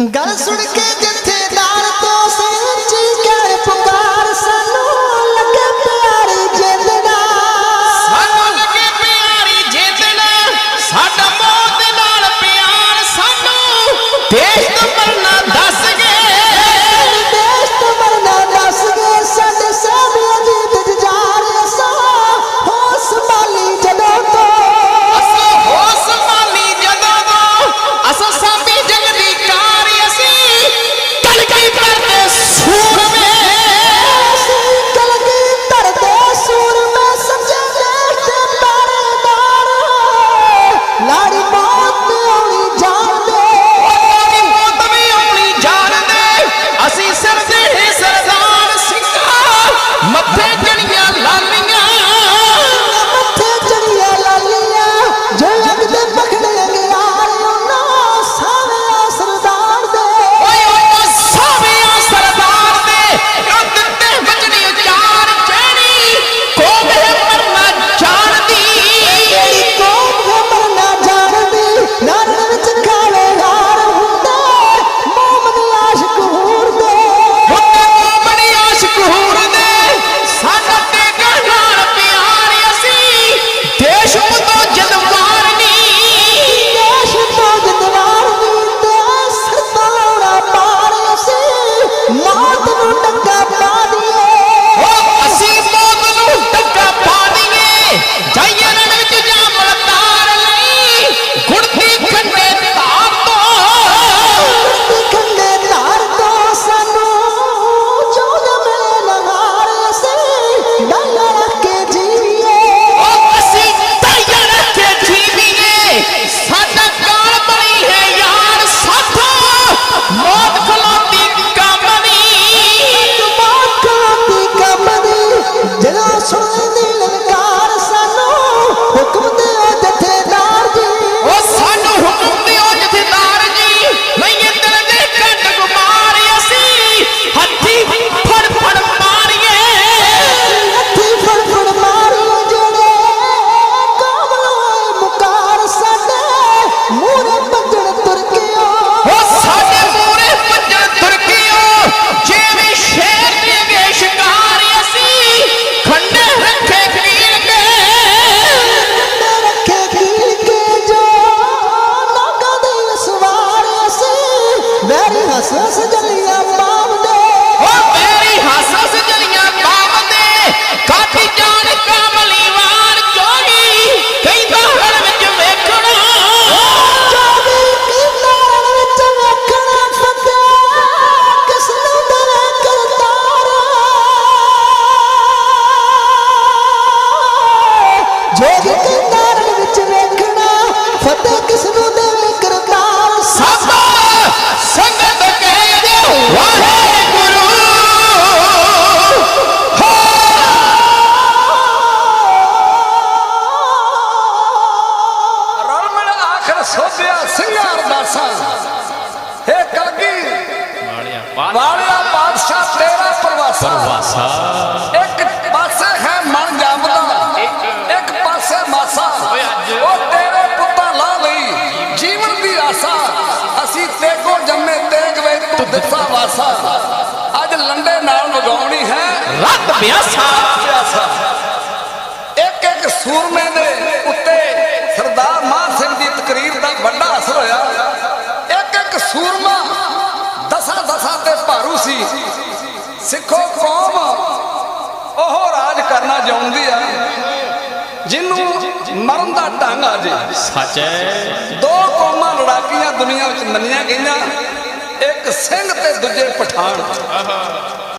ਗੱਲ ਸੁਣ ਕੇ ਜਿੱਥੇ ਜੋਗੀ ਕੰਗਾਰਨ ਵਿੱਚ ਵੇਖਣਾ ਫਤਿਹ ਕਿਸ ਨੂੰ ਦੇਵੇ ਕਰਤਾਰ? ਸਾਬਾ ਸੰਗਤ ਕਹਿ ਦਿਓ ਵਾਹਿਗੁਰੂ। ਰਲਮਣ ਆਖਰ ਸੋਧਿਆ ਸਿੰਘਾਰ ਦਾਸਾ ਹੇ ਕਲਗੀ ਵਾਲਿਆ ਪਾਤਸ਼ਾਹ। ਤੇਰਾ ਪ੍ਰਵਾਸਾ। ਪ੍ਰਵਾਸਾ। ਦਿੱਤਾ ਵਾਸਾ। ਅੱਜ ਲੰਡੇ ਨਾਲ ਵਗਾਉਣੀ ਹੈ। ਰੱਤ ਬਿਆਸਾ। ਇੱਕ ਇੱਕ ਸੂਰਮੇ ਦੇ ਉੱਤੇ ਸਰਦਾਰ ਮਾਨ ਸਿੰਘ ਦੀ ਤਕਰੀਰ ਦਾ ਵੱਡਾ ਅਸਰ ਹੋਇਆ। ਇੱਕ ਇੱਕ ਸੂਰਮਾ ਦਸਾਂ ਦਸਾਂ ਤੇ ਭਾਰੂ ਸੀ। ਸਿੱਖੋ ਕੌਮ ਉਹ ਰਾਜ ਕਰਨਾ ਜਾਣਦੀ ਆ। ਜਿਹਨੂੰ ਮਰਨ ਦਾ ਢੰਗ ਆ ਜੇ। ਸੱਚ ਹੈ। ਦੋ ਕੌਮਾਂ ਲੜਾਕੀਆਂ ਦੁਨੀਆ ਵਿੱਚ ਮੰਨੀਆਂ ਗਈਆਂ। ਇੱਕ ਸਿੰਘ ਤੇ ਦੂਜੇ ਪਠਾਨ। ਆਹਾ